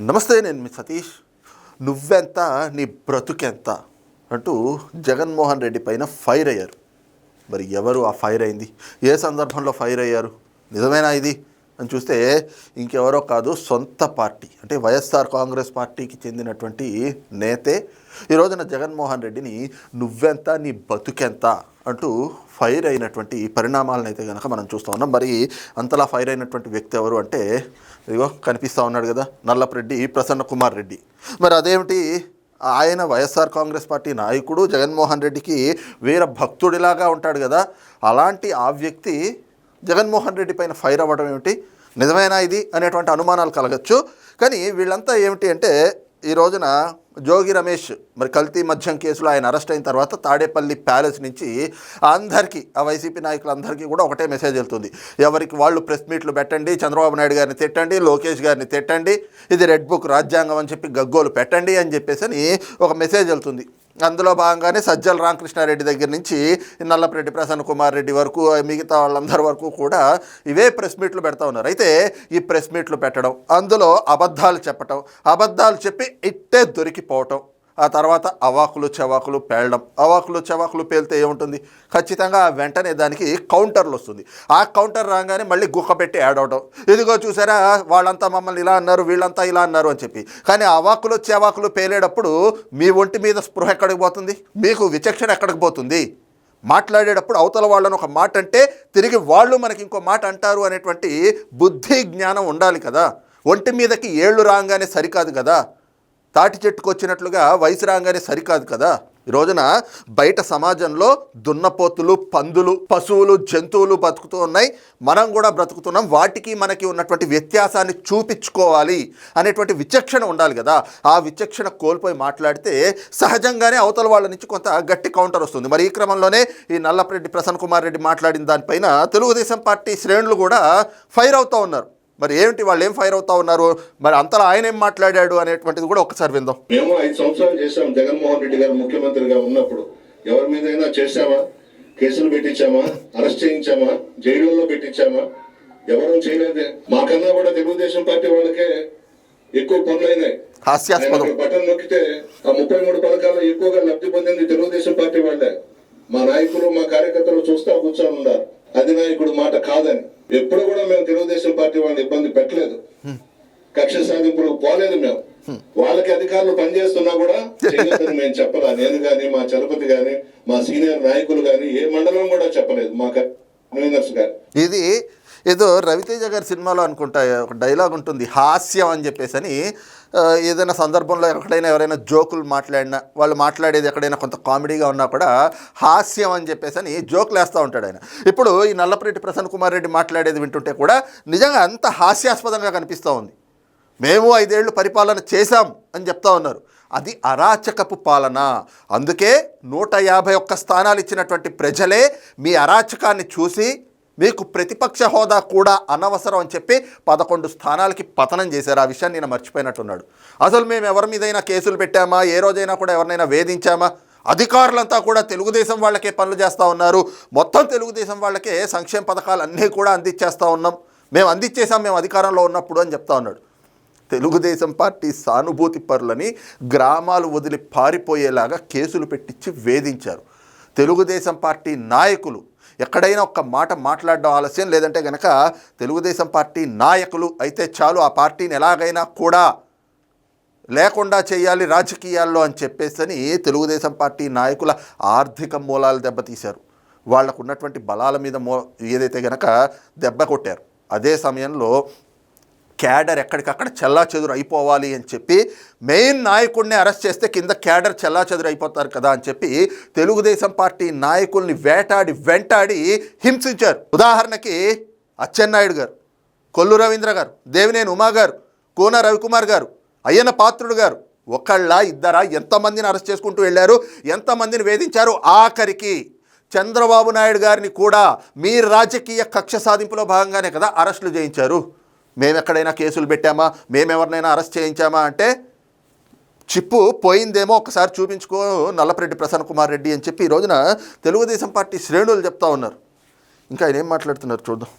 నమస్తే నేను మీ సతీష్. నువ్వెంత నీ బ్రతుకెంత? అంటూ జగన్మోహన్ రెడ్డి పైన ఫైర్ అయ్యారు. మరి ఎవరు ఆ ఫైర్ అయింది? ఏ సందర్భంలో ఫైర్ అయ్యారు? నిజమేనా ఇది? అని చూస్తే ఇంకెవరో కాదు సొంత పార్టీ అంటే వైఎస్ఆర్ కాంగ్రెస్ పార్టీకి చెందినటువంటి నేతే ఈ రోజున జగన్మోహన్ రెడ్డిని నువ్వెంత నీ బతుకెంత అంటూ ఫైర్ అయినటువంటి పరిణామాలను అయితే కనుక మనం చూస్తూ ఉన్నాం. మరి అంతలా ఫైర్ అయినటువంటి వ్యక్తి ఎవరు అంటే ఇదిగో కనిపిస్తూ ఉన్నాడు కదా నల్లపరెడ్డి ప్రసన్న కుమార్ రెడ్డి. మరి అదేమిటి? ఆయన వైఎస్ఆర్ కాంగ్రెస్ పార్టీ నాయకుడు జగన్మోహన్ రెడ్డికి వీర భక్తుడిలాగా ఉంటాడు కదా. అలాంటి ఆ వ్యక్తి జగన్మోహన్ రెడ్డి పైన ఫైర్ అవ్వడం ఏమిటి? నిజమేనా ఇది అనేటువంటి అనుమానాలు కలగచ్చు. కానీ వీళ్ళంతా ఏమిటి అంటే ఈ రోజున జోగి రమేష్ మరి కల్తీ మద్యం కేసులో ఆయన అరెస్ట్ అయిన తర్వాత తాడేపల్లి ప్యాలెస్ నుంచి అందరికీ ఆ వైసీపీ నాయకులందరికీ కూడా ఒకటే మెసేజ్ వెళ్తుంది. ఎవరికి వాళ్ళు ప్రెస్ మీట్లు పెట్టండి చంద్రబాబు నాయుడు గారిని తిట్టండి లోకేష్ గారిని తిట్టండి ఇది రెడ్ బుక్ రాజ్యాంగం అని చెప్పి గగ్గోలు పెట్టండి అని చెప్పేసి అని ఒక మెసేజ్ వెళ్తుంది. అందులో భాగంగానే సజ్జల రామకృష్ణారెడ్డి దగ్గర నుంచి నల్లపరెడ్డి ప్రసన్న కుమార్ రెడ్డి వరకు మిగతా వాళ్ళందరి వరకు కూడా ఇవే ప్రెస్ మీట్లు పెడతా ఉన్నారు. అయితే ఈ ప్రెస్ మీట్లు పెట్టడం అందులో అబద్ధాలు చెప్పటం అబద్ధాలు చెప్పి ఇట్టే దొరికిపోవటం ఆ తర్వాత అవాకులు చవాకులు పేలడం. అవాకులు చవాకులు పేలితే ఏముంటుంది? ఖచ్చితంగా వెంటనే దానికి కౌంటర్లు వస్తుంది. ఆ కౌంటర్ రాగానే మళ్ళీ గుక్క పెట్టి యాడ్ అవడం. ఇదిగో చూసారా వాళ్ళంతా మమ్మల్ని ఇలా అన్నారు వీళ్ళంతా ఇలా అన్నారు అని చెప్పి. కానీ అవాకులు చవాకులు పేలేటప్పుడు మీ ఒంటి మీద స్పృహ ఎక్కడికి పోతుంది? మీకు విచక్షణ ఎక్కడికి పోతుంది? మాట్లాడేటప్పుడు అవతల వాళ్ళని ఒక మాట అంటే తిరిగి వాళ్ళు మనకి ఇంకో మాట అంటారు అనేటువంటి బుద్ధి జ్ఞానం ఉండాలి కదా. ఒంటి మీదకి ఏళ్ళు రాగానే సరికాదు కదా. తాటి చెట్టుకు వచ్చినట్లుగా వయసు రాగానే సరికాదు కదా. ఈ రోజున బయట సమాజంలో దున్నపోతులు పందులు పశువులు జంతువులు బతుకుతూ ఉన్నాయి. మనం కూడా బ్రతుకుతున్నాం. వాటికి మనకి ఉన్నటువంటి వ్యత్యాసాన్ని చూపించుకోవాలి అనేటువంటి విచక్షణ ఉండాలి కదా. ఆ విచక్షణ కోల్పోయి మాట్లాడితే సహజంగానే అవతల వాళ్ళ నుంచి కొంత గట్టి కౌంటర్ వస్తుంది. మరి ఈ క్రమంలోనే ఈ నల్లపరెడ్డి ప్రసన్న కుమార్ రెడ్డి మాట్లాడిన దానిపైన తెలుగుదేశం పార్టీ శ్రేణులు కూడా ఫైర్ అవుతూ ఉన్నారు. మరి ఏమిటి వాళ్ళు ఏం ఫైర్ అవుతా ఉన్నారు? మరి అంతలా ఆయన ఏం మాట్లాడాడు అనేటువంటిది కూడా ఒకసారి విందాం. మేము ఐదు సంవత్సరాలు చేశాం. జగన్మోహన్ రెడ్డి గారు ముఖ్యమంత్రిగా ఉన్నప్పుడు. ఎవరి మీదైనా చేశామా? కేసులు పెట్టించామా? అరెస్ట్ చేయించామా? జైలుల్లో పెట్టించామా? ఎవరు చేయలేదే. మాకన్నా కూడా తెలుగుదేశం పార్టీ వాళ్ళకే ఎక్కువ పనులైనాయి హాస్యాస్పదం. బటన్ నొక్కితే ఆ ముప్పై మూడు పథకాల్లో ఎక్కువగా లబ్ధి పొందింది తెలుగుదేశం పార్టీ వాళ్ళే. మా నాయకులు మా కార్యకర్తలు చూస్తా కూర్చొని ఉన్నారు. అధినాయకుడు మాట కాదని ఎప్పుడు కూడా మేము తెలుగుదేశం పార్టీ వాళ్ళని ఇబ్బంది పెట్టలేదు కక్ష సాధింపులు పోలేదు మేము వాళ్ళకి అధికారులు పనిచేస్తున్నా కూడా చేయొద్దని మేము చెప్పలా నేను గాని మా చలపతి గాని మా సీనియర్ నాయకులు గాని ఏ మండలం కూడా చెప్పలేదు మా కన్వీనర్స్ గాని ఇది ఏదో రవితేజ గారి సినిమాలో అనుకుంటా ఒక డైలాగ్ ఉంటుంది హాస్యం అని చెప్పేసి అని ఏదైనా సందర్భంలో ఎక్కడైనా ఎవరైనా జోకులు మాట్లాడినా వాళ్ళు మాట్లాడేది ఎక్కడైనా కొంత కామెడీగా ఉన్నా కూడా హాస్యం అని చెప్పేసి అని జోకులు వేస్తూ ఉంటాడు ఆయన. ఇప్పుడు ఈ నల్లపరెడ్డి ప్రసన్న కుమార్ రెడ్డి మాట్లాడేది వింటుంటే కూడా నిజంగా అంత హాస్యాస్పదంగా కనిపిస్తూ ఉంది. మేము ఐదేళ్ళు పరిపాలన చేశాం అని చెప్తా ఉన్నారు. అది అరాచకపు పాలన. అందుకే నూట యాభై ఒక్క స్థానాలు ఇచ్చినటువంటి ప్రజలే మీ అరాచకాన్ని చూసి మీకు ప్రతిపక్ష హోదా కూడా అనవసరం అని చెప్పి పదకొండు స్థానాలకి పతనం చేశారు. ఆ విషయాన్ని నేను మర్చిపోయినట్టున్నాడు. అసలు మేము ఎవరి మీదైనా కేసులు పెట్టామా? ఏ రోజైనా కూడా ఎవరినైనా వేధించామా? అధికారులంతా కూడా తెలుగుదేశం వాళ్ళకే పనులు చేస్తూ ఉన్నారు. మొత్తం తెలుగుదేశం వాళ్ళకే సంక్షేమ పథకాలు అన్నీ కూడా అందించేస్తూ ఉన్నాం. మేము అందించేసాం మేము అధికారంలో ఉన్నప్పుడు అని చెప్తా ఉన్నాడు. తెలుగుదేశం పార్టీ సానుభూతి పరులని గ్రామాలు వదిలి పారిపోయేలాగా కేసులు పెట్టించి వేధించారు. తెలుగుదేశం పార్టీ నాయకులు ఎక్కడైనా ఒక్క మాట మాట్లాడడం ఆలస్యం లేదంటే గనక తెలుగుదేశం పార్టీ నాయకులు అయితే చాలు ఆ పార్టీని ఎలాగైనా కూడా లేకుండా చేయాలి రాజకీయాల్లో అని చెప్పేసని తెలుగుదేశం పార్టీ నాయకుల ఆర్థిక మూలాలు దెబ్బతీశారు. వాళ్ళకు ఉన్నటువంటి బలాల మీద మో ఏదైతే గనక దెబ్బ కొట్టారు. అదే సమయంలో క్యాడర్ ఎక్కడికక్కడ చెల్లా చెదురు అయిపోవాలి అని చెప్పి మెయిన్ నాయకుడిని అరెస్ట్ చేస్తే కింద క్యాడర్ చెల్లా చెదురు అయిపోతారు కదా అని చెప్పి తెలుగుదేశం పార్టీ నాయకుల్ని వేటాడి వెంటాడి హింసించారు. ఉదాహరణకి అచ్చెన్నాయుడు గారు కొల్లు రవీంద్ర గారు దేవినేని ఉమా గారు కోన రవికుమార్ గారు అయ్యన పాత్రుడు గారు ఒకళ్ళ ఇద్దరా ఎంతమందిని అరెస్ట్ చేసుకుంటూ వెళ్ళారు ఎంతమందిని వేధించారు? ఆఖరికి చంద్రబాబు నాయుడు గారిని కూడా మీ రాజకీయ కక్ష సాధింపులో భాగంగానే కదా అరెస్టులు చేయించారు. మేము ఎక్కడైనా కేసులు పెట్టామా? మేమెవరినైనా అరెస్ట్ చేయించామా అంటే చిప్పు పోయిందేమో ఒకసారి చూపించుకో నల్లపరెడ్డి ప్రసన్న కుమార్ రెడ్డి అని చెప్పి ఈ రోజున తెలుగుదేశం పార్టీ శ్రేణులు చెప్తా ఉన్నారు. ఇంకా ఆయన ఏం మాట్లాడుతున్నారు చూద్దాం.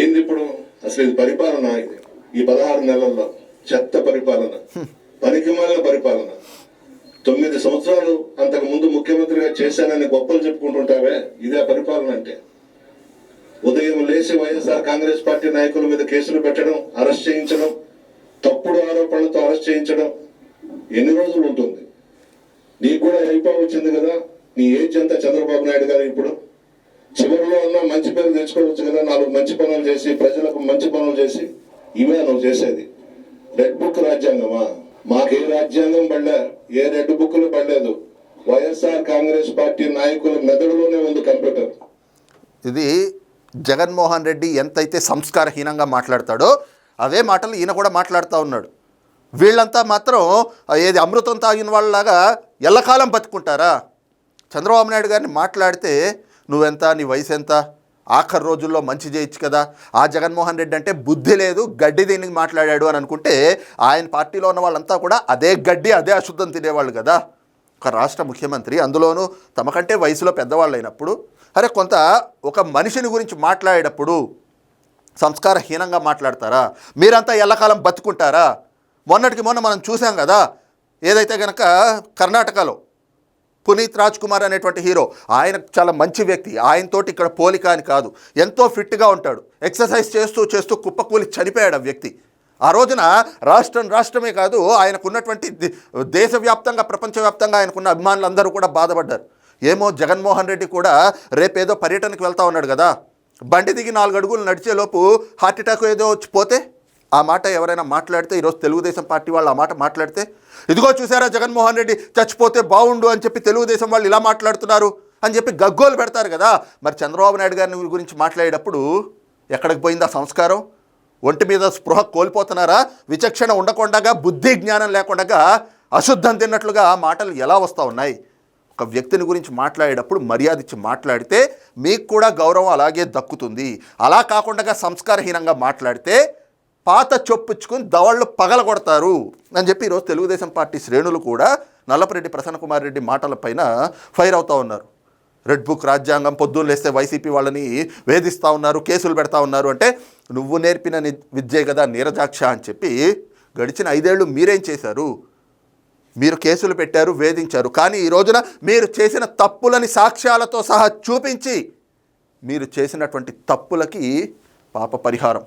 ఏంది ఇప్పుడు? అసలు ఇది పరిపాలన ఈ పదహారు నెలల్లో చెత్త పరిపాలన పనికిమాలిన పరిపాలన. తొమ్మిది సంవత్సరాలు అంతకు ముందు ముఖ్యమంత్రిగా చేశానని గొప్పలు చెప్పుకుంటుంటావే? ఇదే పరిపాలన అంటే. ఉదయం లేచి వైఎస్ఆర్ కాంగ్రెస్ పార్టీ నాయకుల మీద కేసులు పెట్టడం అరెస్ట్ చేయించడం తప్పుడు ఆరోపణలతో అరెస్ట్ చేయించడం ఎన్ని రోజులు ఉంటుంది? నీకు కూడా అయిపో వచ్చింది కదా? నీ ఏజ్ ఎంత? చంద్రబాబు నాయుడు గారు ఇప్పుడు? చివరిలో ఉన్న మంచి పేరు తెచ్చుకోవచ్చు కదా? నాలుగు మంచి పనులు చేసి ప్రజలకు మంచి పనులు చేసి ఇవే నువ్వు చేసేది. రెడ్ బుక్ రాజ్యాంగమా? మాకే రాజ్యాంగం పడలే ఏ రెడ్ బుక్లు పడలేదు వైఎస్ఆర్ కాంగ్రెస్ పార్టీ నాయకుల మెదడులోనే ఉంది కంప్యూటర్. ఇది జగన్మోహన్ రెడ్డి ఎంతైతే సంస్కారహీనంగా మాట్లాడతాడో అవే మాటలు ఈయన కూడా మాట్లాడుతూ ఉన్నాడు. వీళ్ళంతా మాత్రం ఏది అమృతం తాగిన వాళ్ళలాగా ఎల్లకాలం బతుకుంటారా? చంద్రబాబు నాయుడు గారిని మాట్లాడితే నువ్వెంత నీ వయసు ఎంత ఆఖరి రోజుల్లో మంచి చేయొచ్చు కదా. ఆ జగన్మోహన్ రెడ్డి అంటే బుద్ధి లేదు గడ్డి దీనికి మాట్లాడాడు అని అనుకుంటే ఆయన పార్టీలో ఉన్న వాళ్ళంతా కూడా అదే గడ్డి అదే అశుద్ధం తినేవాళ్ళు కదా. ఒక రాష్ట్ర ముఖ్యమంత్రి అందులోనూ తమకంటే వయసులో పెద్దవాళ్ళు అయినప్పుడు అరే కొంత ఒక మనిషిని గురించి మాట్లాడేటప్పుడు సంస్కారహీనంగా మాట్లాడతారా? మీరంతా ఎల్లకాలం బతుకుంటారా? మొన్నటికి మొన్న మనం చూసాం కదా ఏదైతే కనుక కర్ణాటకలో పునీత్ రాజ్ కుమార్ అనేటువంటి హీరో ఆయన చాలా మంచి వ్యక్తి ఆయనతోటి ఇక్కడ పోలిక అని కాదు ఎంతో ఫిట్గా ఉంటాడు ఎక్సర్సైజ్ చేస్తూ చేస్తూ కుప్పకూలి చనిపోయాడు ఆ వ్యక్తి. ఆ రోజున రాష్ట్రం రాష్ట్రమే కాదు ఆయనకున్నటువంటి దేశవ్యాప్తంగా ప్రపంచవ్యాప్తంగా ఆయనకున్న అభిమానులందరూ కూడా బాధపడ్డారు. ఏమో జగన్మోహన్ రెడ్డి కూడా రేపేదో పర్యటనకు వెళ్తా ఉన్నాడు కదా. బండి దిగి నాలుగు అడుగులు నడిచేలోపు హార్ట్ అటాక్ ఏదో వచ్చిపోతే ఆ మాట ఎవరైనా మాట్లాడితే ఈరోజు తెలుగుదేశం పార్టీ వాళ్ళు ఆ మాట మాట్లాడితే ఇదిగో చూసారా జగన్మోహన్ రెడ్డి చచ్చిపోతే బాగుండు అని చెప్పి తెలుగుదేశం వాళ్ళు ఇలా మాట్లాడుతున్నారు అని చెప్పి గగ్గోలు పెడతారు కదా. మరి చంద్రబాబు నాయుడు గారిని గురించి మాట్లాడేటప్పుడు ఎక్కడికి పోయిందా సంస్కారం? ఒంటి మీద స్పృహ కోల్పోతున్నారా? విచక్షణ ఉండకుండా బుద్ధి జ్ఞానం లేకుండా అశుద్ధం తిన్నట్లుగా ఆ మాటలు ఎలా వస్తూ ఉన్నాయి? ఒక వ్యక్తిని గురించి మాట్లాడేటప్పుడు మర్యాద ఇచ్చి మాట్లాడితే మీకు కూడా గౌరవం అలాగే దక్కుతుంది. అలా కాకుండా సంస్కారహీనంగా మాట్లాడితే పాత చొప్పుచ్చుకుని దవళ్ళు పగలగొడతారు అని చెప్పి ఈరోజు తెలుగుదేశం పార్టీ శ్రేణులు కూడా నల్లపరెడ్డి ప్రసన్న కుమార్ రెడ్డి మాటలపైన ఫైర్ అవుతూ ఉన్నారు. రెడ్ బుక్ రాజ్యాంగం పొద్దున్న లేస్తే వైసీపీ వాళ్ళని వేధిస్తూ ఉన్నారు కేసులు పెడతా ఉన్నారు అంటే నువ్వు నేర్పిన ని- విద్యే కదా నీరజాక్ష అని చెప్పి గడిచిన ఐదేళ్ళు మీరేం చేశారు? మీరు కేసులు పెట్టారు వేధించారు. కానీ ఈ రోజున మీరు చేసిన తప్పులని సాక్ష్యాలతో సహా చూపించి మీరు చేసినటువంటి తప్పులకి పాప పరిహారం.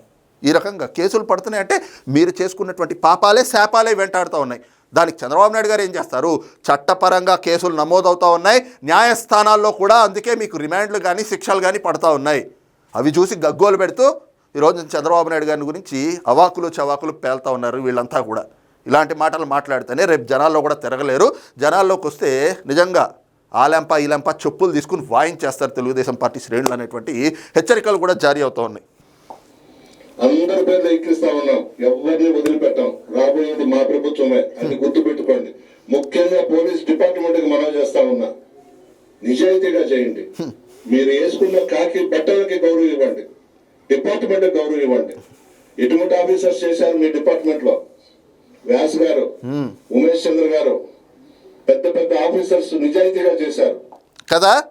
ఈ రకంగా కేసులు పడుతున్నాయి అంటే మీరు చేసుకున్నటువంటి పాపాలే శాపాలే వెంటాడుతూ ఉన్నాయి. దానికి చంద్రబాబు నాయుడు గారు ఏం చేస్తారు? చట్టపరంగా కేసులు నమోదవుతూ ఉన్నాయి. న్యాయస్థానాల్లో కూడా అందుకే మీకు రిమాండ్లు కానీ శిక్షలు కానీ పడుతూ ఉన్నాయి. అవి చూసి గగ్గోలు పెడుతూ ఈరోజు చంద్రబాబు నాయుడు గారి గురించి అవాకులు చవాకులు పేలుతూ ఉన్నారు వీళ్ళంతా కూడా. ఇలాంటి మాటలు మాట్లాడితేనే రేపు జనాల్లో కూడా తిరగలేరు. జనాల్లోకి వస్తే నిజంగా ఆలెంప ఈలెంప చెప్పులు తీసుకుని వాయించేస్తారు తెలుగుదేశం పార్టీ శ్రేణులు అనేటువంటి హెచ్చరికలు కూడా జారీ అవుతూ ఉన్నాయి. అందరి పేర్లు ఎక్కిస్తా ఉన్నాం. ఎవరిని వదిలిపెట్టాం? రాబోయేది మా ప్రభుత్వమే. అది గుర్తు పెట్టుకోండి ముఖ్యంగా పోలీస్ డిపార్ట్మెంట్కి మనం చేస్తా ఉన్నా. నిజాయితీగా చేయండి. మీరు వేసుకున్న కాకి బట్టలకి గౌరవం ఇవ్వండి. డిపార్ట్మెంట్ గౌరవం ఇవ్వండి. ఎటువంటి ఆఫీసర్స్ చేశారు మీ డిపార్ట్మెంట్లో వ్యాస్ గారు ఉమేష్ చంద్ర గారు పెద్ద పెద్ద ఆఫీసర్స్ నిజాయితీగా చేశారు. కదా?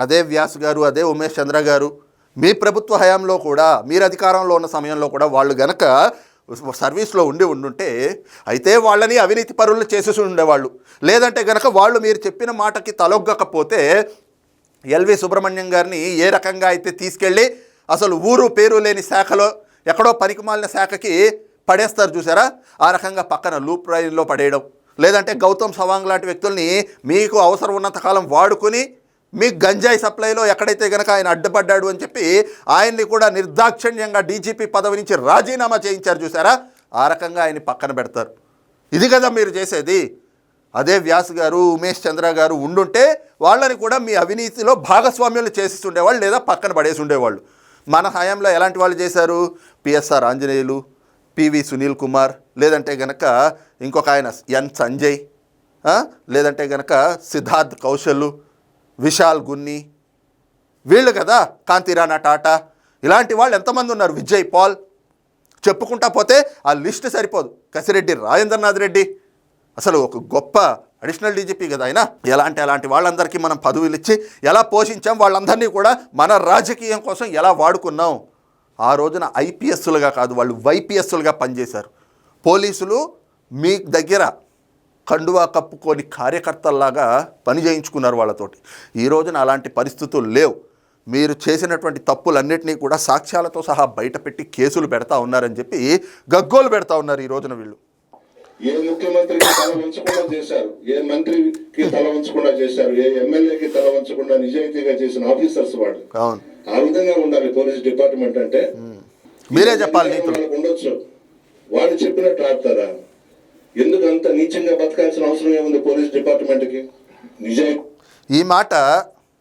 అదే వ్యాస్ గారు అదే ఉమేష్ చంద్ర గారు. మీ ప్రభుత్వ హయాంలో కూడా మీరు అధికారంలో ఉన్న సమయంలో కూడా వాళ్ళు గనక సర్వీస్లో ఉండి ఉండుంటే అయితే వాళ్ళని అవినీతి పరులు చేసేసి ఉండేవాళ్ళు. లేదంటే గనక వాళ్ళు మీరు చెప్పిన మాటకి తలొగ్గకపోతే ఎల్వి సుబ్రహ్మణ్యం గారిని ఏ రకంగా అయితే తీసుకెళ్ళి అసలు ఊరు పేరు లేని శాఖలో ఎక్కడో పనికిమాలిన శాఖకి పడేస్తారు చూసారా? ఆ రకంగా పక్కన లూప్ రైల్లో పడేయడం. లేదంటే గౌతమ్ సవాంగ్ లాంటి వ్యక్తుల్ని మీకు అవసరం ఉన్నంత కాలం వాడుకొని మీ గంజాయి సప్లైలో ఎక్కడైతే కనుక ఆయన అడ్డుపడ్డాడు అని చెప్పి ఆయన్ని కూడా నిర్దాక్షిణ్యంగా డీజీపీ పదవి నుంచి రాజీనామా చేయించారు చూసారా? ఆ రకంగా ఆయన్ని పక్కన పెడతారు. ఇది కదా మీరు చేసేది. అదే వ్యాస్ గారు ఉమేష్ చంద్ర గారు ఉండుంటే వాళ్ళని కూడా మీ అవినీతిలో భాగస్వామ్యాలు చేసి ఉండేవాళ్ళు లేదా పక్కన పడేసి ఉండేవాళ్ళు. మన హయాంలో ఎలాంటి వాళ్ళు చేశారు? పిఎస్ఆర్ ఆంజనేయులు పివి సునీల్ కుమార్ లేదంటే గనక ఇంకొక ఆయన ఎన్ సంజయ్ లేదంటే గనక సిద్ధార్థ్ కౌశల్ విశాల్ గున్ని. వీళ్ళు కదా కాంతిరాణా టాటా. ఇలాంటి వాళ్ళు ఎంతమంది ఉన్నారు? విజయ్ పాల్. చెప్పుకుంటా పోతే ఆ లిస్ట్ సరిపోదు. కసిరెడ్డి రాజేంద్రనాథ్ రెడ్డి. అసలు ఒక గొప్ప అడిషనల్ డీజీపీ కదా ఆయన. ఎలాంటి అలాంటి వాళ్ళందరికీ మనం పదవులు ఇచ్చి ఎలా పోషించాం? వాళ్ళందరినీ కూడా మన రాజకీయం కోసం ఎలా వాడుకున్నాం? ఆ రోజున ఐపీఎస్లుగా కాదు వాళ్ళు వైపీఎస్లుగా పనిచేశారు. పోలీసులు మీ దగ్గర కండువా కప్పుకొని కార్యకర్తల్లాగా పని చేయించుకున్నారు వాళ్ళతోటి. ఈ రోజున అలాంటి పరిస్థితులు లేవు. మీరు చేసినటువంటి తప్పులన్నింటినీ కూడా సాక్ష్యాలతో సహా బయటపెట్టి కేసులు పెడతా ఉన్నారని చెప్పి గగ్గోలు పెడతా ఉన్నారు ఈ రోజున వీళ్ళు. ఏ ముఖ్యమంత్రికి తల వంచకుండా చేశారు? ఏ మంత్రికి తల వంచకుండా చేశారు? ఏ ఎమ్మెల్యేకి తల వంచకుండా నిజాయితీగా చేసిన ఆఫీసర్స్ వాళ్ళు? అవును. ఆ విధంగా ఉండాలి పోలీస్ డిపార్ట్మెంట్ అంటే. మీరే చెప్పాలి ఉండొచ్చు. వాళ్ళు చెప్పినట్టు ఆడతారా ఎందుకు అంత నీచంగా బతకాల్సిన అవసరం ఏముంది పోలీస్ డిపార్ట్మెంట్కి నిజాయితీ ఈ మాట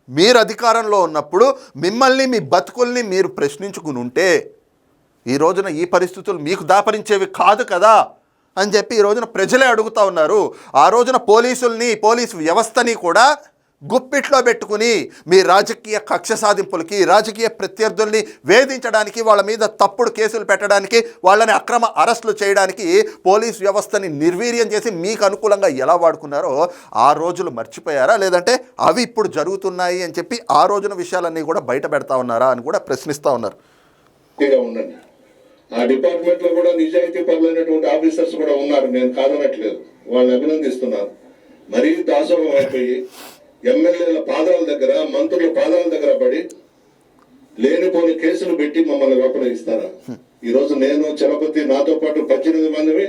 మీరు అధికారంలో ఉన్నప్పుడు మిమ్మల్ని మీ బతుకుల్ని మీరు ప్రశ్నించుకుని ఉంటే ఈ రోజున ఈ పరిస్థితులు మీకు దాపరించేవి కాదు కదా. అని చెప్పి ఈ రోజున ప్రజలే అడుగుతా ఉన్నారు. ఆ రోజున పోలీసుల్ని పోలీసు వ్యవస్థని కూడా గుప్పిట్లో పెట్టుకుని మీ రాజకీయ కక్ష సాధింపులకి రాజకీయ ప్రత్యర్థుల్ని వేధించడానికి వాళ్ళ మీద తప్పుడు కేసులు పెట్టడానికి వాళ్ళని అక్రమ అరెస్టులు చేయడానికి పోలీస్ వ్యవస్థని నిర్వీర్యం చేసి మీకు అనుకూలంగా ఎలా వాడుకున్నారో ఆ రోజులు మర్చిపోయారా? లేదంటే అవి ఇప్పుడు జరుగుతున్నాయి అని చెప్పి ఆ రోజున విషయాలన్నీ కూడా బయట పెడతా ఉన్నారా అని కూడా ప్రశ్నిస్తూ ఉన్నారు. ఆ డిపార్ట్మెంట్లో కూడా నిజాయితీ పరులైనటువంటి ఆఫీసర్స్ కూడా ఉన్నారు. నేను కాదనట్లేదు. వాళ్ళని అభినందిస్తున్నాను. మరీ దాసోహం అయిపోయి ఎమ్మెల్యేల పాదాల దగ్గర మంత్రుల పాదాల దగ్గర పడి లేనిపోని కేసులు పెట్టి మమ్మల్ని లోపలిస్తారా ఈరోజు నేను చలపతి నాతో పాటు పద్దెనిమిది మందిని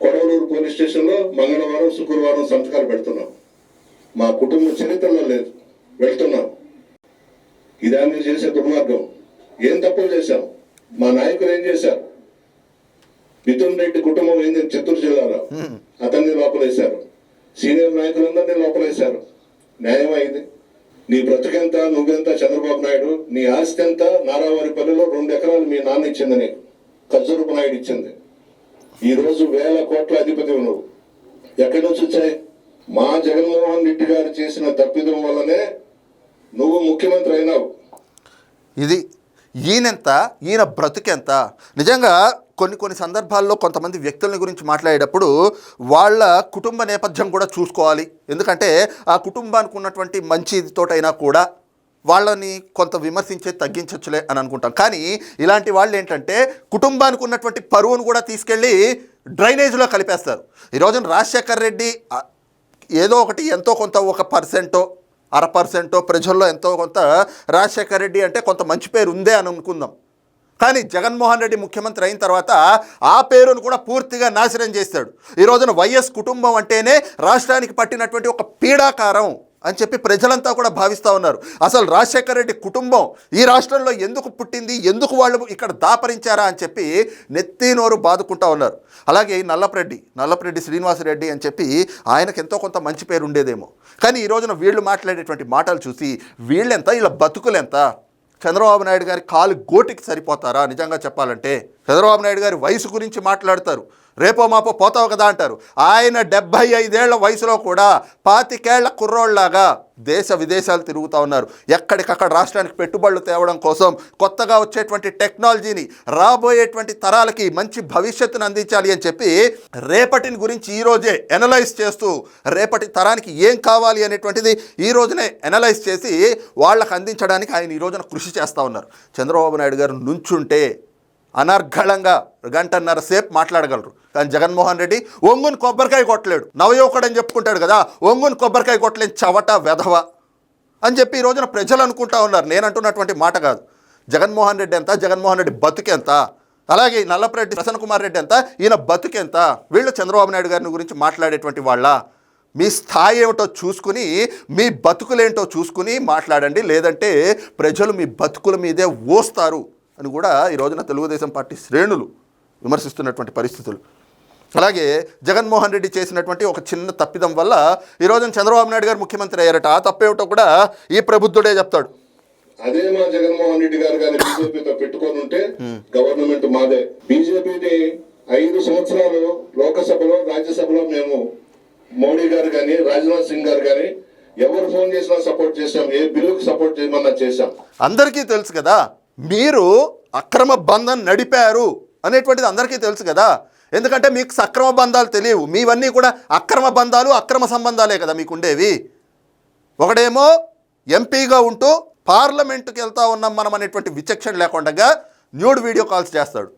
కొడవలూరు పోలీస్ స్టేషన్లో మంగళవారం శుక్రవారం సంతకాలు పెడుతున్నాం. మా కుటుంబ చరిత్రలో లేదు. వెళ్తున్నాం. ఇదాన్ని చేసే దుర్మార్గం. ఏం తప్పులు చేశాం? మా నాయకులు ఏం చేశారు? మిథున్ రెడ్డి కుటుంబం ఏంది? చిత్తూరు జిల్లాలో. అతన్ని లోపలేశారు. సీనియర్ నాయకులందరినీ లోపలేశారు. న్యాయం అయింది. నీ బ్రతుకెంత నువ్వెంత చంద్రబాబు నాయుడు? నీ ఆస్తి ఎంత? నారావారిపల్లిలో రెండు ఎకరాలు మీ నాన్న ఇచ్చింది నీకు. ఖర్జూరపు నాయుడు ఇచ్చింది. ఈ రోజు వేల కోట్ల అధిపతి నువ్వు. ఎక్కడి నుంచి వచ్చాయి? మా జగన్మోహన్ రెడ్డి గారు చేసిన తప్పిదం వల్లనే నువ్వు ముఖ్యమంత్రి అయినావు. ఇది ఈయనెంత? ఈయన బ్రతుకెంత? నిజంగా కొన్ని కొన్ని సందర్భాల్లో కొంతమంది వ్యక్తుల గురించి మాట్లాడేటప్పుడు వాళ్ళ కుటుంబ నేపథ్యం కూడా చూసుకోవాలి. ఎందుకంటే ఆ కుటుంబానికి ఉన్నటువంటి మంచితోటైనా కూడా వాళ్ళని కొంత విమర్శించే తగ్గించవచ్చులే అని అనుకుంటాం. కానీ ఇలాంటి వాళ్ళు ఏంటంటే కుటుంబానికి ఉన్నటువంటి పరువును కూడా తీసుకెళ్ళి డ్రైనేజ్లో కలిపేస్తారు. ఈ రోజున రాజశేఖర్ రెడ్డి ఏదో ఒకటి ఎంతో కొంత ఒక పర్సెంటో అర పర్సెంటో ప్రజల్లో ఎంతో కొంత రాజశేఖర రెడ్డి అంటే కొంత మంచి పేరు ఉందే అని అనుకుందాం. కానీ జగన్మోహన్ రెడ్డి ముఖ్యమంత్రి అయిన తర్వాత ఆ పేరును కూడా పూర్తిగా నాశనం చేశాడు ఈ రోజున వైఎస్ కుటుంబం అంటేనే రాష్ట్రానికి పట్టినటువంటి ఒక పీడాకారం. అని చెప్పి ప్రజలంతా కూడా భావిస్తూ ఉన్నారు. అసలు రాజశేఖర రెడ్డి కుటుంబం ఈ రాష్ట్రంలో ఎందుకు పుట్టింది? ఎందుకు వాళ్ళు ఇక్కడ దాపరించారా అని చెప్పి నెత్తి నోరు బాదుకుంటా ఉన్నారు. అలాగే నల్లపరెడ్డి నల్లపరెడ్డి శ్రీనివాసరెడ్డి అని చెప్పి ఆయనకు ఎంతో కొంత మంచి పేరు ఉండేదేమో. కానీ ఈ రోజున వీళ్ళు మాట్లాడేటువంటి మాటలు చూసి వీళ్ళెంత ఇలా బతుకులెంత? చంద్రబాబు నాయుడు గారి కాలు గోటికి సరిపోతారా? నిజంగా చెప్పాలంటే చంద్రబాబు నాయుడు గారి వయసు గురించి మాట్లాడతారు. రేపో మాపో పోతావు కదా అంటారు. ఆయన డెబ్భై ఐదేళ్ళ వయసులో కూడా పాతికేళ్ళ కుర్రోళ్ళాగా దేశ విదేశాలు తిరుగుతూ ఉన్నారు. ఎక్కడికక్కడ రాష్ట్రానికి పెట్టుబడులు తేవడం కోసం కొత్తగా వచ్చేటువంటి టెక్నాలజీని రాబోయేటువంటి తరాలకి మంచి భవిష్యత్తును అందించాలి అని చెప్పి రేపటిని గురించి ఈ రోజే ఎనలైజ్ చేస్తూ రేపటి తరానికి ఏం కావాలి అనేటువంటిది ఈ రోజునే ఎనలైజ్ చేసి వాళ్ళకు అందించడానికి ఆయన ఈ రోజున కృషి చేస్తూ ఉన్నారు. చంద్రబాబు నాయుడు గారు నుంచుంటే అనర్ఘళంగా గంటన్నర సేపు మాట్లాడగలరు. కానీ జగన్మోహన్ రెడ్డి ఒంగుని కొబ్బరికాయ కొట్టలేడు. నవయువకుడు అని చెప్పుకుంటాడు కదా ఒంగుని కొబ్బరికాయ కొట్టలేని చవట వెధవ అని చెప్పి ఈ రోజున ప్రజలు అనుకుంటా ఉన్నారు. నేను అంటున్నటువంటి మాట కాదు. జగన్మోహన్ రెడ్డి ఎంత జగన్మోహన్ రెడ్డి బతుకెంత అలాగే నల్లపరెడ్డి ప్రసన్న కుమార్ రెడ్డి ఎంత ఈయన బతుకెంత వీళ్ళు చంద్రబాబు నాయుడు గారిని గురించి మాట్లాడేటువంటి వాళ్ళ మీ స్థాయి ఏమిటో చూసుకుని మీ బతుకులేంటో చూసుకుని మాట్లాడండి. లేదంటే ప్రజలు మీ బతుకుల మీదే ఓస్తారు అని కూడా ఈ రోజున తెలుగుదేశం పార్టీ శ్రేణులు విమర్శిస్తున్నటువంటి పరిస్థితులు. అలాగే జగన్మోహన్ రెడ్డి చేసినటువంటి ఒక చిన్న తప్పిదం వల్ల ఈ రోజున చంద్రబాబు నాయుడు గారు ముఖ్యమంత్రి అయ్యారట. ఆ తప్పేమిటో కూడా ఈ ప్రబుద్ధుడే చెప్తాడు. అదే మా జగన్మోహన్ రెడ్డి గారు కానీ బీజేపీతో పెట్టుకొని ఉంటే గవర్నమెంట్ మాదే. బీజేపీని ఐదు సంవత్సరాలు లోకసభలో రాజ్యసభలో మేము మోడీ గారు కానీ రాజ్నాథ్ సింగ్ గారు కానీ ఎవరు ఫోన్ చేసినా సపోర్ట్ చేశాం ఏ బిల్లుకు సపోర్ట్ చేయమన్నా చేశాం. అందరికీ తెలుసు కదా మీరు అక్రమ బంధం నడిపారు అనేటువంటిది అందరికీ తెలుసు కదా. ఎందుకంటే మీకు సక్రమ బంధాలు తెలియవు. మీవన్నీ కూడా అక్రమ బంధాలు అక్రమ సంబంధాలే కదా మీకు ఉండేవి ఒకడేమో ఎంపీగా ఉంటూ పార్లమెంటుకి వెళ్తా ఉన్నాం మనం అనేటువంటి విచక్షణ లేకుండా న్యూడ్ వీడియో కాల్స్ చేస్తాడు.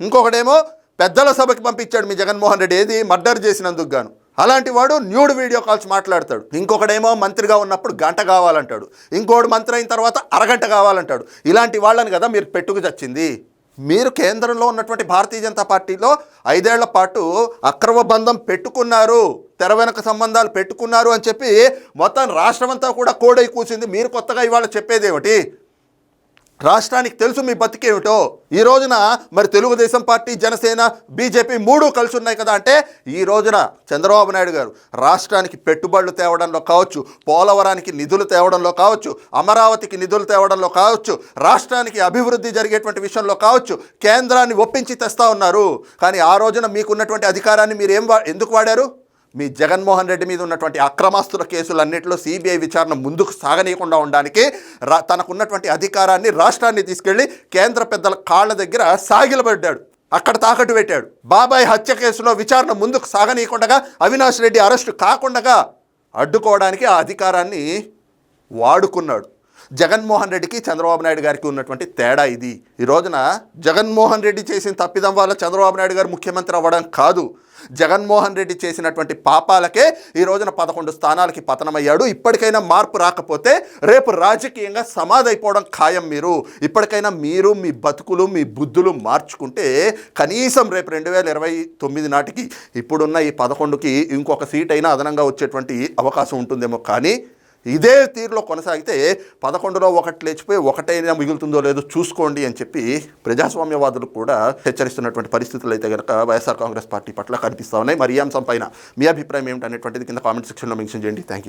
ఇంకొకడేమో పెద్దల సభకి పంపించాడు మీ జగన్మోహన్ రెడ్డి. ఏది? మర్డర్ చేసినందుకు గాను. అలాంటి వాడు న్యూడ్ వీడియో కాల్స్ మాట్లాడతాడు. ఇంకొకడేమో మంత్రిగా ఉన్నప్పుడు గంట కావాలంటాడు. ఇంకోటి మంత్రి అయిన తర్వాత అరగంట కావాలంటాడు. ఇలాంటి వాళ్ళని కదా మీరు పెట్టుకు చచ్చింది. మీరు కేంద్రంలో ఉన్నటువంటి భారతీయ జనతా పార్టీలో ఐదేళ్ళ పాటు అక్రమ బంధం పెట్టుకున్నారు. తెర వెనక సంబంధాలు పెట్టుకున్నారు అని చెప్పి మొత్తం రాష్ట్రమంతా కూడా కోడై కూర్చుంది మీరు కొత్తగా ఇవాళ చెప్పేది ఏమిటి రాష్ట్రానికి తెలుసు మీ బతికేమిటో ఈ రోజున మరి తెలుగుదేశం పార్టీ జనసేన బీజేపీ మూడు కలిసి ఉన్నాయి కదా అంటే ఈ రోజున చంద్రబాబు నాయుడు గారు రాష్ట్రానికి పెట్టుబడులు తేవడంలో కావచ్చు పోలవరానికి నిధులు తేవడంలో కావచ్చు అమరావతికి నిధులు తేవడంలో కావచ్చు రాష్ట్రానికి అభివృద్ధి జరిగేటువంటి విషయంలో కావచ్చు కేంద్రాన్ని ఒప్పించి తెస్తా ఉన్నారు. కానీ ఆ రోజున మీకున్నటువంటి అధికారాన్ని మీరు ఏం వా- ఎందుకు వాడారు? మీ జగన్మోహన్ రెడ్డి మీద ఉన్నటువంటి అక్రమాస్తుల కేసులన్నింటిలో సిబిఐ విచారణ ముందుకు సాగనీయకుండా ఉండడానికి రా తనకున్నటువంటి అధికారాన్ని రాష్ట్రాన్ని తీసుకెళ్ళి కేంద్ర పెద్దల కాళ్ళ దగ్గర సాగిలబడ్డాడు. అక్కడ తాకట్టు పెట్టాడు. బాబాయ్ హత్య కేసులో విచారణ ముందుకు సాగనీయకుండా అవినాష్ రెడ్డి అరెస్టు కాకుండా అడ్డుకోవడానికి ఆ అధికారాన్ని వాడుకున్నాడు. జగన్మోహన్ రెడ్డికి చంద్రబాబు నాయుడు గారికి ఉన్నటువంటి తేడా ఇది. ఈ రోజున జగన్మోహన్ రెడ్డి చేసిన తప్పిదం వల్ల చంద్రబాబు నాయుడు గారు ముఖ్యమంత్రి అవ్వడం కాదు. జగన్మోహన్ రెడ్డి చేసినటువంటి పాపాలకే ఈ రోజున పదకొండు స్థానాలకి పతనమయ్యాడు. ఇప్పటికైనా మార్పు రాకపోతే రేపు రాజకీయంగా సమాధైపోవడం ఖాయం మీరు. ఇప్పటికైనా మీరు మీ బతుకులు మీ బుద్ధులు మార్చుకుంటే కనీసం రేపు రెండు వేల ఇరవై తొమ్మిది నాటికి ఇప్పుడున్న ఈ పదకొండుకి ఇంకొక సీట్ అయినా అదనంగా వచ్చేటువంటి అవకాశం ఉంటుందేమో. కానీ ఇదే తీరులో కొనసాగితే పదకొండులో ఒకటి లేచిపోయి ఒకటైనా మిగులుతుందో లేదో చూసుకోండి అని చెప్పి ప్రజాస్వామ్యవాదులు కూడా హెచ్చరిస్తున్నటువంటి పరిస్థితులు అయితే కనుక వైఎస్ఆర్ కాంగ్రెస్ పార్టీ పట్ల కనిపిస్తా ఉన్నాయి. మరి ఈ అంశం పైన మీ అభిప్రాయం ఏమిటనేటువంటిది కింద కామెంట్ సెక్షన్లో మెన్షన్ చేయండి. Thank you